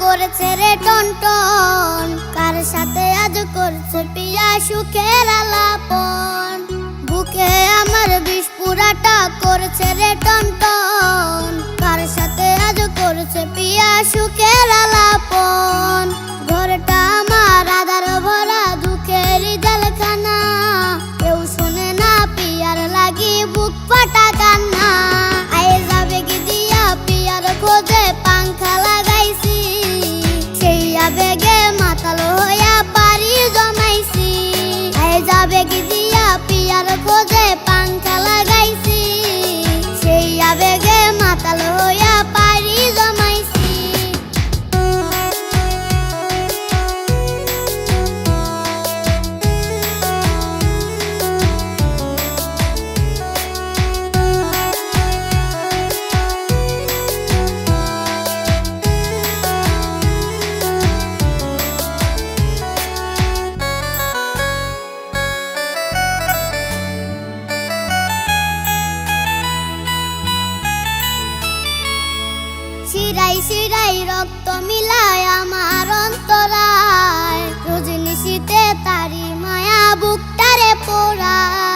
করেছে রে টন কার সাথে আজ করছে পিয়া সুখের আলাপন? বুকে আমার বিষ পুরাটা করেছে রে টন। কার সাথে আজ করছে পিয়া সুখের আলাপন? ঘরটা আমার আধার ভরা দুঃখের জলখানা। কেউ শুনে না পিয়ার লাগি বুক ফাটা শিরাই রক্ত মিলায় আমার অন্তরায়। রোজ নিশিতে তারি মায়া বুকটারে পোড়ায়।